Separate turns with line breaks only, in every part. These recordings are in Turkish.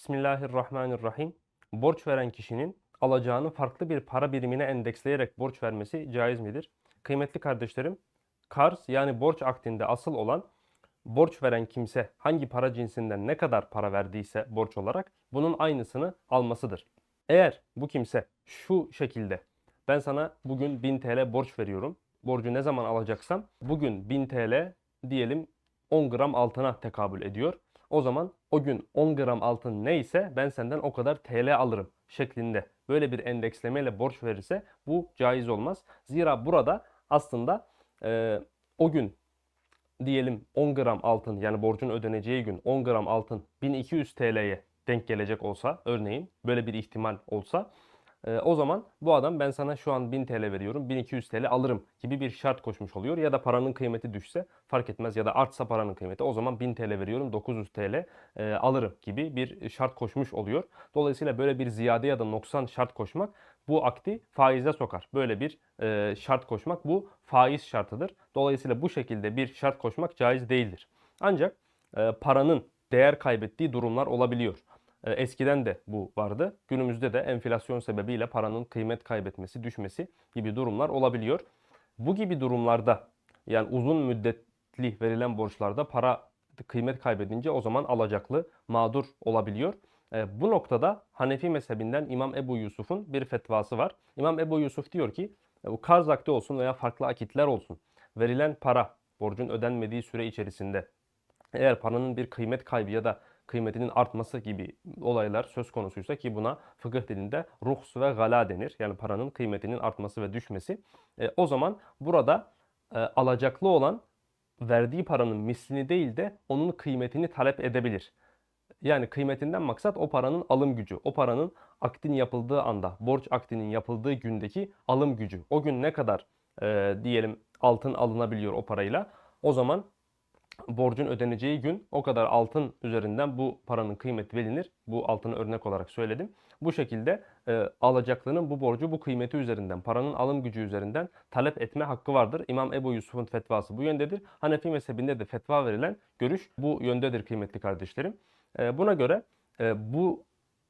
Bismillahirrahmanirrahim. Borç veren kişinin alacağını farklı bir para birimine endeksleyerek borç vermesi caiz midir? Kıymetli kardeşlerim, karz yani borç akdinde asıl olan borç veren kimse hangi para cinsinden ne kadar para verdiyse borç olarak bunun aynısını almasıdır. Eğer bu kimse şu şekilde ben sana bugün 1000 TL borç veriyorum. Borcu ne zaman alacaksam bugün 1000 TL diyelim 10 gram altına tekabül ediyor. O zaman o gün 10 gram altın neyse ben senden o kadar TL alırım şeklinde böyle bir endekslemeyle borç verirse bu caiz olmaz. Zira burada aslında e, o gün diyelim 10 gram altın yani borcun ödeneceği gün 10 gram altın 1200 TL'ye denk gelecek olsa örneğin böyle bir ihtimal olsa e, o zaman bu adam ben sana şu an 1000 TL veriyorum 1200 TL alırım gibi bir şart koşmuş oluyor. Ya da paranın kıymeti düşse fark etmez ya da artsa paranın kıymeti o zaman 1000 TL veriyorum 900 TL e, alırım gibi bir şart koşmuş oluyor. Dolayısıyla böyle bir ziyade ya da noksan şart koşmak bu akti faize sokar. Böyle bir e, şart koşmak bu faiz şartıdır. Dolayısıyla bu şekilde bir şart koşmak caiz değildir. Ancak e, paranın değer kaybettiği durumlar olabiliyor. E, eskiden de bu vardı. Günümüzde de enflasyon sebebiyle paranın kıymet kaybetmesi, düşmesi gibi durumlar olabiliyor. Bu gibi durumlarda yani uzun müddetli verilen borçlarda para kıymet kaybedince o zaman alacaklı mağdur olabiliyor. E, bu noktada Hanefi mezhebinden İmam Ebu Yusuf'un bir fetvası var. İmam Ebu Yusuf diyor ki e, bu karz akdi olsun veya farklı akitler olsun. Verilen para borcun ödenmediği süre içerisinde eğer paranın bir kıymet kaybı ya da kıymetinin artması gibi olaylar söz konusuysa ki buna fıkıh dilinde ruhs ve gala denir. Yani paranın kıymetinin artması ve düşmesi. E, o zaman burada e, alacaklı olan verdiği paranın mislini değil de onun kıymetini talep edebilir. Yani kıymetinden maksat o paranın alım gücü. O paranın akdin yapıldığı anda, borç akdinin yapıldığı gündeki alım gücü. O gün ne kadar e, diyelim altın alınabiliyor o parayla. O zaman borcun ödeneceği gün o kadar altın üzerinden bu paranın kıymeti verilir. Bu altını örnek olarak söyledim. Bu şekilde e, alacaklının bu borcu bu kıymeti üzerinden, paranın alım gücü üzerinden talep etme hakkı vardır. İmam Ebu Yusuf'un fetvası bu yöndedir. Hanefi mezhebinde de fetva verilen görüş bu yöndedir kıymetli kardeşlerim. E, buna göre e, bu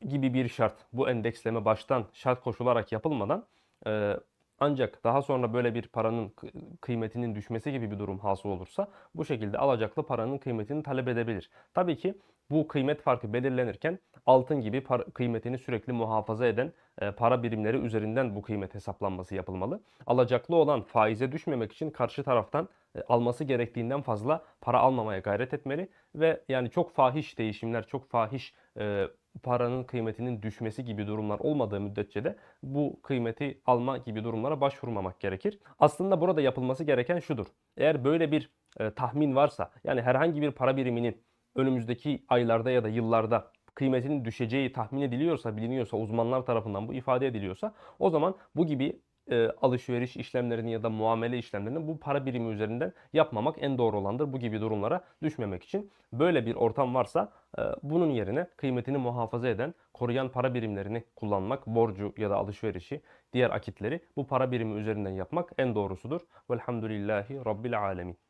gibi bir şart, bu endeksleme baştan şart koşularak yapılmadan e, ancak daha sonra böyle bir paranın kıymetinin düşmesi gibi bir durum hasıl olursa bu şekilde alacaklı paranın kıymetini talep edebilir. Tabii ki bu kıymet farkı belirlenirken altın gibi para, kıymetini sürekli muhafaza eden e, para birimleri üzerinden bu kıymet hesaplanması yapılmalı. Alacaklı olan faize düşmemek için karşı taraftan e, alması gerektiğinden fazla para almamaya gayret etmeli ve yani çok fahiş değişimler, çok fahiş e, paranın kıymetinin düşmesi gibi durumlar olmadığı müddetçe de bu kıymeti alma gibi durumlara başvurmamak gerekir. Aslında burada yapılması gereken şudur. Eğer böyle bir e, tahmin varsa yani herhangi bir para biriminin önümüzdeki aylarda ya da yıllarda kıymetinin düşeceği tahmin ediliyorsa, biliniyorsa, uzmanlar tarafından bu ifade ediliyorsa o zaman bu gibi e, alışveriş işlemlerini ya da muamele işlemlerini bu para birimi üzerinden yapmamak en doğru olandır. Bu gibi durumlara düşmemek için böyle bir ortam varsa e, bunun yerine kıymetini muhafaza eden, koruyan para birimlerini kullanmak, borcu ya da alışverişi, diğer akitleri bu para birimi üzerinden yapmak en doğrusudur. Velhamdülillahi Rabbil Alemin.